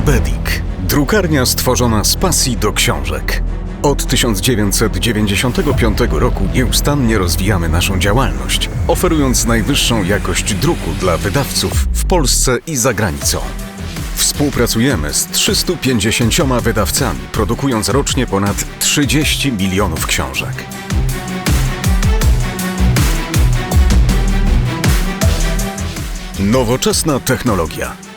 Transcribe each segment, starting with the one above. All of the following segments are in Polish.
Abedik. Drukarnia stworzona z pasji do książek. Od 1995 roku nieustannie rozwijamy naszą działalność, oferując najwyższą jakość druku dla wydawców w Polsce i za granicą. Współpracujemy z 350 wydawcami, produkując rocznie ponad 30 milionów książek. Nowoczesna technologia.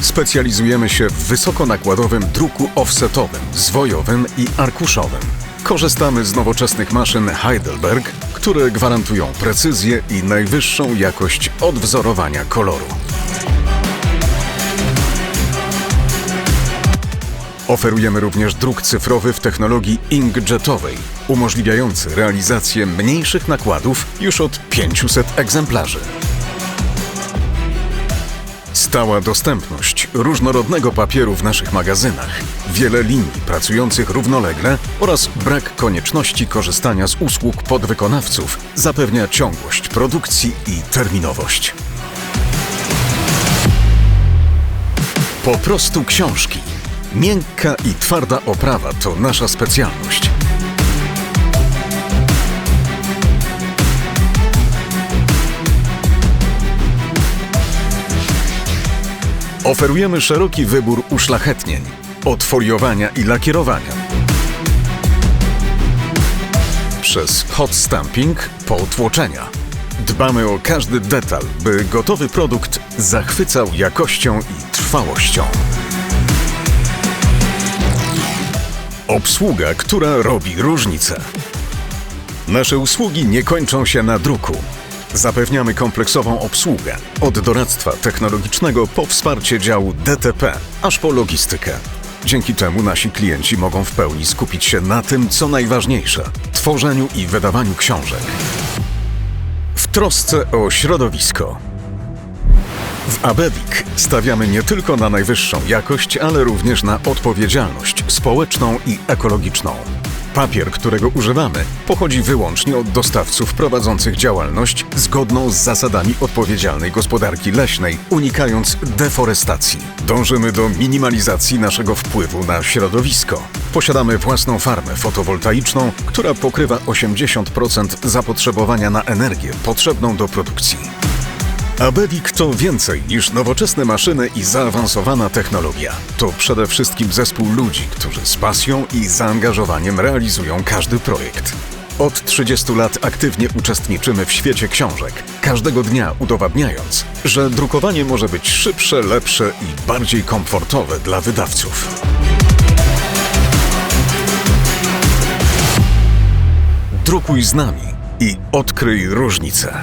Specjalizujemy się w wysokonakładowym druku offsetowym, zwojowym i arkuszowym. Korzystamy z nowoczesnych maszyn Heidelberg, które gwarantują precyzję i najwyższą jakość odwzorowania koloru. Oferujemy również druk cyfrowy w technologii inkjetowej, umożliwiający realizację mniejszych nakładów już od 500 egzemplarzy. Stała dostępność różnorodnego papieru w naszych magazynach, wiele linii pracujących równolegle oraz brak konieczności korzystania z usług podwykonawców zapewnia ciągłość produkcji i terminowość. Po prostu książki. Miękka i twarda oprawa to nasza specjalność. Oferujemy szeroki wybór uszlachetnień, od foliowania i lakierowania. Przez hot stamping po tłoczenia. Dbamy o każdy detal, by gotowy produkt zachwycał jakością i trwałością. Obsługa, która robi różnicę. Nasze usługi nie kończą się na druku. Zapewniamy kompleksową obsługę od doradztwa technologicznego po wsparcie działu DTP, aż po logistykę. Dzięki temu nasi klienci mogą w pełni skupić się na tym, co najważniejsze tworzeniu i wydawaniu książek. W trosce o środowisko. W Abedik stawiamy nie tylko na najwyższą jakość, ale również na odpowiedzialność społeczną i ekologiczną. Papier, którego używamy, pochodzi wyłącznie od dostawców prowadzących działalność zgodną z zasadami odpowiedzialnej gospodarki leśnej, unikając deforestacji. Dążymy do minimalizacji naszego wpływu na środowisko. Posiadamy własną farmę fotowoltaiczną, która pokrywa 80% zapotrzebowania na energię potrzebną do produkcji. Abedik to więcej niż nowoczesne maszyny i zaawansowana technologia. To przede wszystkim zespół ludzi, którzy z pasją i zaangażowaniem realizują każdy projekt. Od 30 lat aktywnie uczestniczymy w świecie książek, każdego dnia udowadniając, że drukowanie może być szybsze, lepsze i bardziej komfortowe dla wydawców. Drukuj z nami i odkryj różnicę.